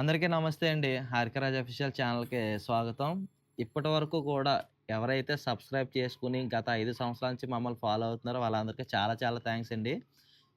అందరికీ నమస్తే అండి. హారికరాజ్ అఫీషియల్ ఛానల్కి స్వాగతం. ఇప్పటి వరకు కూడా ఎవరైతే సబ్స్క్రైబ్ చేసుకుని గత ఐదు సంవత్సరాల నుంచి మమ్మల్ని ఫాలో అవుతున్నారో వాళ్ళందరికీ చాలా చాలా థ్యాంక్స్ అండి.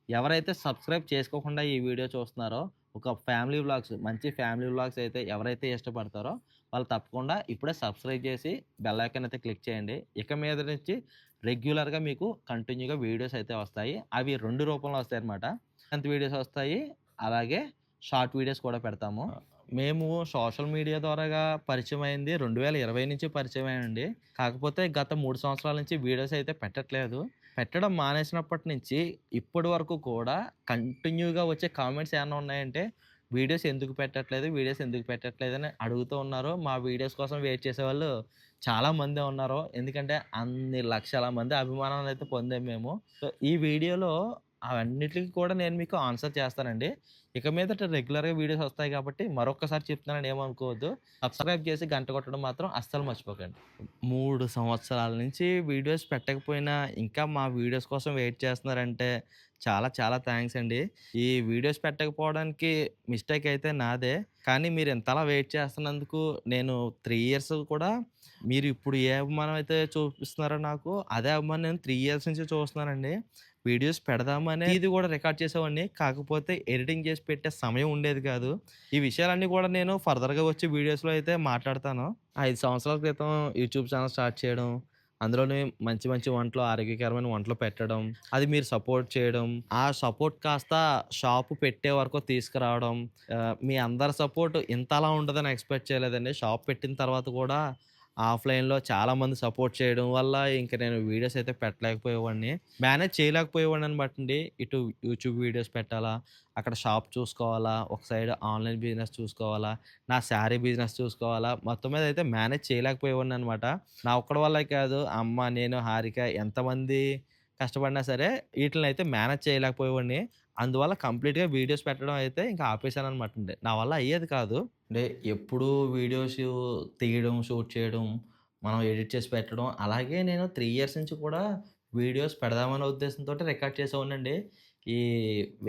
ఎవరైతే సబ్స్క్రైబ్ చేసుకోకుండా ఈ వీడియో చూస్తున్నారో ఒక ఫ్యామిలీ వ్లాగ్స్ మంచి ఫ్యామిలీ వ్లాగ్స్ అయితే ఎవరైతే ఇష్టపడతారో వాళ్ళు తప్పకుండా ఇప్పుడే సబ్స్క్రైబ్ చేసి బెల్ ఐకన్ అయితే క్లిక్ చేయండి. ఇక మీద నుంచి రెగ్యులర్గా మీకు కంటిన్యూగా వీడియోస్ అయితే వస్తాయి. అవి రెండు రూపంలో వస్తాయి అన్నమాట అంత వీడియోస్ వస్తాయి. అలాగే షార్ట్ వీడియోస్ కూడా పెడతాము. మేము సోషల్ మీడియా ద్వారాగా పరిచయం అయింది. రెండు వేల ఇరవై నుంచి పరిచయం అయ్యండి కాకపోతే గత మూడు సంవత్సరాల నుంచి వీడియోస్ అయితే పెట్టట్లేదు. పెట్టడం మానేసినప్పటి నుంచి ఇప్పటి వరకు కూడా కంటిన్యూగా వచ్చే కామెంట్స్ ఏమైనా ఉన్నాయంటే వీడియోస్ ఎందుకు పెట్టట్లేదు? వీడియోస్ ఎందుకు పెట్టట్లేదు? అని అడుగుతూ ఉన్నారు. మా వీడియోస్ కోసం వెయిట్ చేసే వాళ్ళు చాలా మంది ఉన్నారు. ఎందుకంటే అన్ని లక్షల మంది అభిమానాలు అయితే పొందాం మేము. సో ఈ వీడియోలో అవన్నిటికి కూడా నేను మీకు ఆన్సర్ చేస్తానండి. ఇక మీదట రెగ్యులర్గా వీడియోస్ వస్తాయి కాబట్టి మరొకసారి చెప్తున్నాను ఏమనుకోవద్దు. సబ్స్క్రైబ్ చేసి గంట కొట్టడం మాత్రం అస్సలు మర్చిపోకండి. మూడు సంవత్సరాల నుంచి వీడియోస్ పెట్టకపోయినా ఇంకా మా వీడియోస్ కోసం వెయిట్ చేస్తున్నారంటే చాలా చాలా థ్యాంక్స్ అండి. ఈ వీడియోస్ పెట్టకపోవడానికి మిస్టేక్ అయితే నాదే. కానీ మీరు ఎంతలా వెయిట్ చేస్తున్నందుకు నేను త్రీ ఇయర్స్ కూడా మీరు ఇప్పుడు ఏ అభిమానం అయితే చూపిస్తున్నారో నాకు అదే అభిమానం నేను త్రీ ఇయర్స్ నుంచి చూస్తున్నానండి. వీడియోస్ పెడదామని ఇది కూడా రికార్డ్ చేసేవాడిని. కాకపోతే ఎడిటింగ్ చేసి పెట్టే సమయం ఉండేది కాదు. ఈ విషయాలన్నీ కూడా నేను ఫర్దర్గా వచ్చే వీడియోస్లో అయితే మాట్లాడతాను. ఐదు సంవత్సరాల క్రితం యూట్యూబ్ ఛానల్ స్టార్ట్ చేయడం అందులోనే మంచి మంచి వంటలు ఆరోగ్యకరమైన వంటలు పెట్టడం అది మీరు సపోర్ట్ చేయడం ఆ సపోర్ట్ కాస్త షాపు పెట్టే వరకు తీసుకురావడం మీ అందరి సపోర్ట్ ఇంతలా ఉంటుందని ఎక్స్పెక్ట్ చేయలేదండి. షాప్ పెట్టిన తర్వాత కూడా ఆఫ్లైన్లో చాలామంది సపోర్ట్ చేయడం వల్ల ఇంకా నేను వీడియోస్ అయితే పెట్టలేకపోయేవాడిని. మేనేజ్ చేయలేకపోయేవాడిని అనమాట ఇటు యూట్యూబ్ వీడియోస్ పెట్టాలా అక్కడ షాప్ చూసుకోవాలా ఒక సైడ్ ఆన్లైన్ బిజినెస్ చూసుకోవాలా నా శారీ బిజినెస్ చూసుకోవాలా మొత్తం మీద అయితే మేనేజ్ చేయలేకపోయేవాడిని అనమాట నా ఒక్కడి వల్ల కాదు అమ్మ నేను హారిక ఎంతమంది కష్టపడినా సరే వీటిని అయితే మేనేజ్ చేయలేకపోయేవాడిని. అందువల్ల కంప్లీట్గా వీడియోస్ పెట్టడం అయితే ఇంకా ఆపేసాను అనమాట అండి. నా వల్ల అయ్యేది కాదు. అంటే ఎప్పుడు వీడియోస్ తీయడం షూట్ చేయడం మనం ఎడిట్ చేసి పెట్టడం అలాగే నేను త్రీ ఇయర్స్ నుంచి కూడా వీడియోస్ పెడదామనే ఉద్దేశంతో రికార్డ్ చేసేవాడినండి. ఈ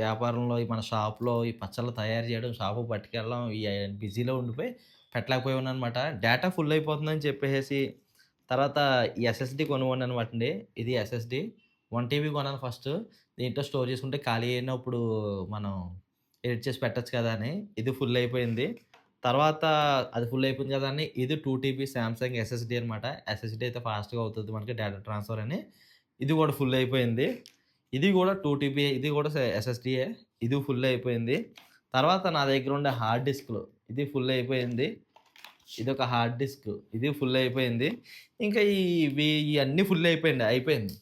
వ్యాపారంలో ఈ మన షాప్లో ఈ పచ్చళ్ళు తయారు చేయడం షాపు పట్టుకెళ్ళడం ఈ బిజీలో ఉండిపోయి పెట్టలేకపోయాను అనమాట డేటా ఫుల్ అయిపోతుందని చెప్పేసి తర్వాత ఎస్ఎస్డి కొనుగోండి అనమాట అండి. ఇది ఎస్ఎస్డి. వన్ టీబీ కొన్నాను ఫస్ట్. దీంట్లో స్టోర్ చేసుకుంటే ఖాళీ అయినప్పుడు మనం ఎడిట్ చేసి పెట్టచ్చు కదా అని ఇది ఫుల్ అయిపోయింది. తర్వాత అది ఫుల్ అయిపోయింది కదా అని ఇది టూ టీబీ శాంసంగ్ ఎస్ఎస్డి అనమాట ఎస్ఎస్డి అయితే ఫాస్ట్గా అవుతుంది మనకి డేటా ట్రాన్స్ఫర్ అని. ఇది కూడా ఫుల్ అయిపోయింది. ఇది కూడా టూ టీబీ ఇది కూడా ఎస్ఎస్డిఏ ఇది ఫుల్ అయిపోయింది. తర్వాత నా దగ్గర ఉండే హార్డ్ డిస్క్లు ఇది ఫుల్ అయిపోయింది. ఇది ఒక హార్డ్ డిస్క్ ఇది ఫుల్ అయిపోయింది. ఇంకా ఈ ఇవి ఇవన్నీ ఫుల్ అయిపోయింది అయిపోయింది.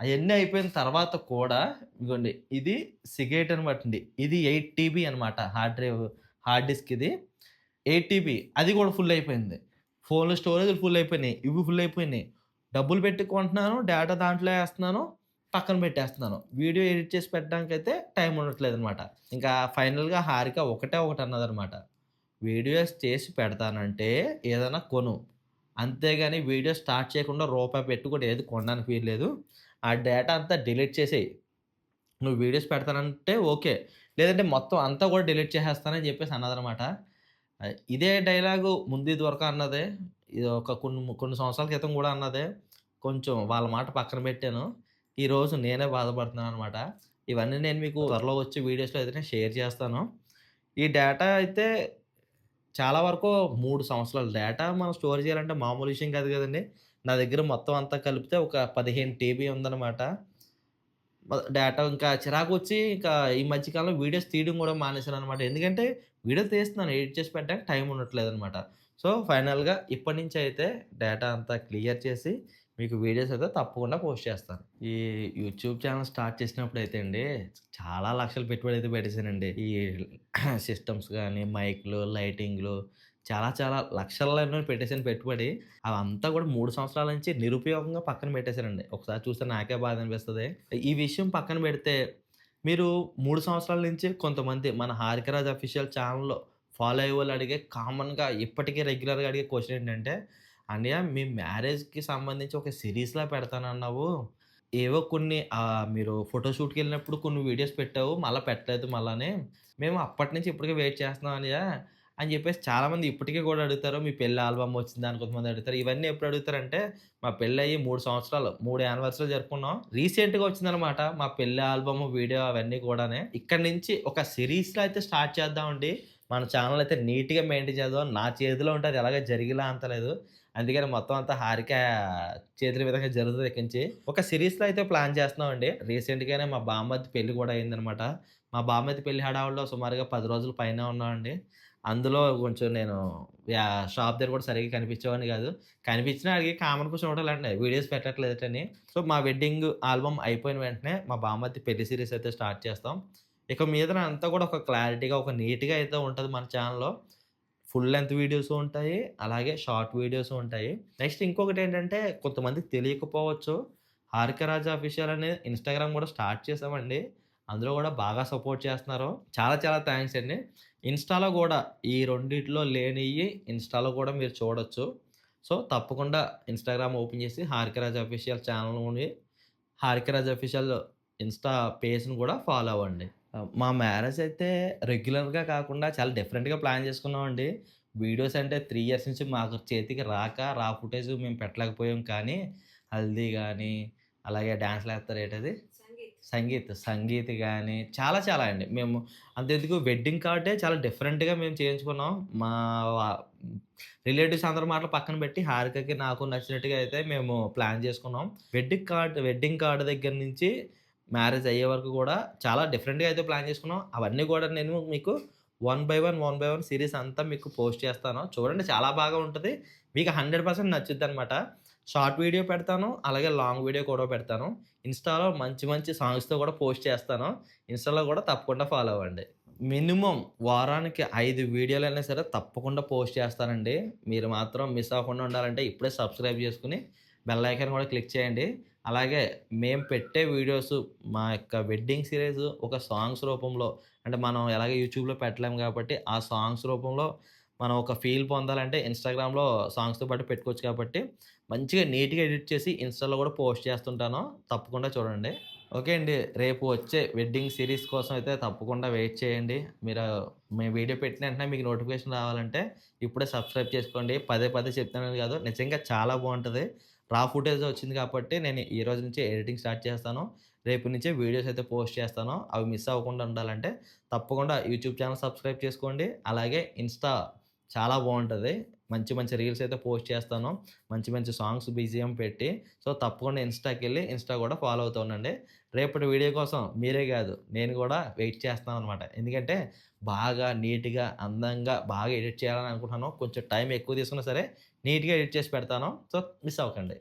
అవన్నీ అయిపోయిన తర్వాత కూడా ఇదిగోండి ఇది సిగరెట్ అనమాట అండి. ఇది ఎయిట్ టీబీ అనమాట హార్డ్ డ్రైవ్ హార్డ్ డిస్క్ ఇది. ఎయిట్ టీబీ అది కూడా ఫుల్ అయిపోయింది. ఫోన్లో స్టోరేజ్ ఫుల్ అయిపోయినాయి ఇవి ఫుల్ అయిపోయినాయి. డబ్బులు పెట్టుకుంటున్నాను డేటా దాంట్లో వేస్తున్నాను పక్కన పెట్టేస్తున్నాను. వీడియో ఎడిట్ చేసి పెట్టడానికి అయితే టైం ఉండట్లేదు అనమాట ఇంకా ఫైనల్గా హారిక ఒకటే ఒకటి అన్నదనమాట వీడియోస్ చేసి పెడతానంటే ఏదైనా కొను. అంతేగాని వీడియో స్టార్ట్ చేయకుండా రూపాయి పెట్టుకుంటే ఏది కొనడానికి వీల్లేదు. ఆ డేటా అంతా డిలీట్ చేసేయి. నువ్వు వీడియోస్ పెడతానంటే ఓకే. లేదంటే మొత్తం అంతా కూడా డిలీట్ చేసేస్తానని చెప్పేసి అన్నదనమాట ఇదే డైలాగు ముందు ఇదివరకు అన్నదే. ఇది ఒక కొన్ని కొన్ని సంవత్సరాల క్రితం కూడా అన్నదే. కొంచెం వాళ్ళ మాట పక్కన పెట్టాను. ఈరోజు నేనే బాధపడుతున్నాను అనమాట ఇవన్నీ నేను మీకు త్వరలో వచ్చే వీడియోస్లో అయితే షేర్ చేస్తాను. ఈ డేటా అయితే చాలా వరకు మూడు సంవత్సరాల డేటా మనం స్టోర్ చేయాలంటే మామూలు విషయం కాదు కదండి. నా దగ్గర మొత్తం అంతా కలిపితే ఒక పదిహేను టీబీ ఉందన్నమాట. డేటా ఇంకా చిరాకు వచ్చి ఇంకా ఈ మధ్యకాలంలో వీడియోస్ తీయడం కూడా మానేశాను అనమాట ఎందుకంటే వీడియో తీస్తున్నాను ఎడిట్ చేసి పెట్టడానికి టైం ఉండట్లేదు అనమాట సో ఫైనల్గా ఇప్పటి నుంచి అయితే డేటా అంతా క్లియర్ చేసి మీకు వీడియోస్ అయితే తప్పకుండా పోస్ట్ చేస్తాను. ఈ యూట్యూబ్ ఛానల్ స్టార్ట్ చేసినప్పుడు అయితే అండి చాలా లక్షలు పెట్టుబడి అయితే పెట్టేశానండి. ఈ సిస్టమ్స్ కానీ మైక్లు లైటింగ్లు చాలా చాలా లక్షల్లో పెట్టేసాను పెట్టుబడి. అవంతా కూడా మూడు సంవత్సరాల నుంచి నిరుపయోగంగా పక్కన పెట్టేశారండి. ఒకసారి చూస్తే నాకే బాధ అనిపిస్తుంది. ఈ విషయం పక్కన పెడితే మీరు మూడు సంవత్సరాల నుంచి కొంతమంది మన హారికరాజ్ అఫీషియల్ ఛానల్లో ఫాలో అయ్యే వాళ్ళు అడిగే కామన్గా ఇప్పటికీ రెగ్యులర్గా అడిగే క్వశ్చన్ ఏంటంటే అన్నయ్య మీ మ్యారేజ్కి సంబంధించి ఒక సిరీస్లా పెడతానన్నావు. ఏవో కొన్ని మీరు ఫోటోషూట్కి వెళ్ళినప్పుడు కొన్ని వీడియోస్ పెట్టావు. మళ్ళీ పెట్టలేదు మళ్ళానే. మేము అప్పటి నుంచి ఇప్పటికే వెయిట్ చేస్తున్నాం అన్నయ్య. అని చెప్పేసి చాలామంది ఇప్పటికీ కూడా అడుగుతారు. మీ పెళ్ళి ఆల్బమ్ వచ్చింది అని కొంతమంది అడుగుతారు. ఇవన్నీ ఎప్పుడు అడుగుతారంటే మా పెళ్ళయి మూడు సంవత్సరాలు మూడు యానివర్సరీలు జరుపుకున్నాం. రీసెంట్‌గా వచ్చిందనమాట మా పెళ్ళి ఆల్బమ్, వీడియో అవన్నీ కూడానే. ఇక్కడి నుంచి ఒక సిరీస్లో అయితే స్టార్ట్ చేద్దామండి. మన ఛానల్ అయితే నీట్‌గా మెయింటైన్ చేద్దాం. నా చేతిలో ఉంటే అది ఎలాగ జరిగేలా అంత లేదు. అందుకని మొత్తం అంతా హారిక చేతుల విధంగా జరుగుతుంది ఇక్కడి నుంచి. ఒక సిరీస్లో అయితే ప్లాన్ చేస్తున్నామండి. రీసెంట్‌గానే మా బామ్మర్ది పెళ్ళి కూడా అయిందనమాట. మా బామ్మర్ది పెళ్ళి హడావుల్లో సుమారుగా పది రోజులు పైనే ఉన్నామండి. అందులో కొంచెం నేను షాప్ దగ్గర కూడా సరిగ్గా కనిపించేవాడిని కాదు. కనిపించినా కామన్ కామన్‌గా చూడాలండి. వీడియోస్ పెట్టట్లేదటని. సో, మా వెడ్డింగ్ ఆల్బమ్ అయిపోయిన వెంటనే మా బామ్మతి పెళ్ళి సిరీస్ అయితే స్టార్ట్ చేస్తాం. ఇక మీద అంతా కూడా ఒక క్లారిటీగా, ఒక నీట్‌గా అయితే ఉంటుంది మన ఛానల్లో ఫుల్ లెంత్ వీడియోస్ ఉంటాయి. అలాగే షార్ట్ వీడియోస్ ఉంటాయి. నెక్స్ట్ ఇంకొకటి ఏంటంటే కొంతమందికి తెలియకపోవచ్చు. హారికరాజ అఫీషియల్ అనే ఇన్‌స్టాగ్రామ్ కూడా స్టార్ట్ చేసామండి. అందులో కూడా బాగా సపోర్ట్ చేస్తున్నారు. చాలా చాలా థ్యాంక్స్ అండి. ఇన్‌స్టాలో కూడా ఈ రెండిట్లో లేనివి ఇన్‌స్టాలో కూడా మీరు చూడొచ్చు. సో, తప్పకుండా ఇన్‌స్టాగ్రామ్ ఓపెన్ చేసి హారికరాజ్ అఫీషియల్ ఛానెల్‌ని హారిక రాజా అఫీషియల్ ఇన్‌స్టా పేజ్‌ని కూడా ఫాలో అవ్వండి. మా మ్యారేజ్ అయితే రెగ్యులర్‌గా కాకుండా చాలా డిఫరెంట్‌గా ప్లాన్ చేసుకున్నామండి. వీడియోస్ అంటే త్రీ ఇయర్స్ నుంచి మాకు చేతికి రాక రా ఫుటేజ్ మేము పెట్టలేకపోయాం కానీ హల్దీ కానీ అలాగే డాన్స్‌లేస్తారు ఏంటది? సంగీత్. సంగీత్. కానీ చాలా చాలా అండి. మేము అంతెందుకు వెడ్డింగ్ కార్డే చాలా డిఫరెంట్‌గా మేము చేయించుకున్నాం. మా రిలేటివ్స్ అందరి మాటలు పక్కన పెట్టి హారికకి, నాకు నచ్చినట్టుగా అయితే మేము ప్లాన్ చేసుకున్నాం. వెడ్డింగ్ కార్డ్ వెడ్డింగ్ కార్డ్ దగ్గర నుంచి మ్యారేజ్ అయ్యే వరకు కూడా చాలా డిఫరెంట్‌గా అయితే ప్లాన్ చేసుకున్నాం. అవన్నీ కూడా నేను మీకు one by one, one by one series అంతా మీకు పోస్ట్ చేస్తాను. చూడండి చాలా బాగా ఉంటుంది మీకు హండ్రెడ్ పర్సెంట్ నచ్చుద్ది అనమాట షార్ట్ వీడియో పెడతాను. అలాగే లాంగ్ వీడియో కూడా పెడతాను. ఇన్‌స్టాలో మంచి మంచి సాంగ్స్‌తో కూడా పోస్ట్ చేస్తాను. ఇన్‌స్టాలో కూడా తప్పకుండా ఫాలో అవ్వండి. మినిమం వారానికి ఐదు వీడియోలు అయినా సరే తప్పకుండా పోస్ట్ చేస్తానండి. మీరు మాత్రం మిస్ అవ్వకుండా ఉండాలంటే ఇప్పుడే సబ్స్క్రైబ్ చేసుకుని బెల్ ఐకాన్ కూడా క్లిక్ చేయండి. అలాగే మేము పెట్టే వీడియోస్ మా యొక్క వెడ్డింగ్ సిరీస్ ఒక సాంగ్స్ రూపంలో అంటే మనం ఎలాగో యూట్యూబ్‌లో పెట్టలేము కాబట్టి ఆ సాంగ్స్ రూపంలో మనం ఒక ఫీల్ పొందాలంటే ఇన్‌స్టాగ్రామ్‌లో సాంగ్స్‌తో పాటు పెట్టుకోవచ్చు కాబట్టి మంచిగా నీట్‌గా ఎడిట్ చేసి ఇన్‌స్టాలో కూడా పోస్ట్ చేస్తుంటాను. తప్పకుండా చూడండి. ఓకే అండి. రేపు వచ్చే వెడ్డింగ్ సిరీస్ కోసం అయితే తప్పకుండా వెయిట్ చేయండి. మీరు మేము వీడియో పెట్టిన వెంటనే మీకు నోటిఫికేషన్ రావాలంటే ఇప్పుడే సబ్స్క్రైబ్ చేసుకోండి. పదే పదే చెప్తున్నాను కాదు. నిజంగా చాలా బాగుంటుంది రా ఫుటేజ్ వచ్చింది కాబట్టి నేను ఈ రోజు నుంచి ఎడిటింగ్ స్టార్ట్ చేస్తాను. రేపు నుంచే వీడియోస్ అయితే పోస్ట్ చేస్తాను. అవి మిస్ అవ్వకుండా ఉండాలంటే తప్పకుండా యూట్యూబ్ ఛానల్ సబ్స్క్రైబ్ చేసుకోండి. అలాగే ఇన్‌స్టా చాలా బాగుంటుంది మంచి మంచి రీల్స్ అయితే పోస్ట్ చేస్తాను. మంచి మంచి సాంగ్స్ బీజీఎం పెట్టి. సో, తప్పకుండా ఇన్స్టాకి వెళ్ళి ఇన్‌స్టా కూడా ఫాలో అవుతూ ఉండండి. రేపటి వీడియో కోసం మీరే కాదు నేను కూడా వెయిట్ చేస్తున్నాననమాట. ఎందుకంటే బాగా నీట్‌గా, అందంగా బాగా ఎడిట్ చేయాలని అనుకుంటున్నాను. కొంచెం టైం ఎక్కువ తీసుకున్నా సరే నీట్‌గా ఎడిట్ చేసి పెడతాను. సో, మిస్ అవ్వకండి.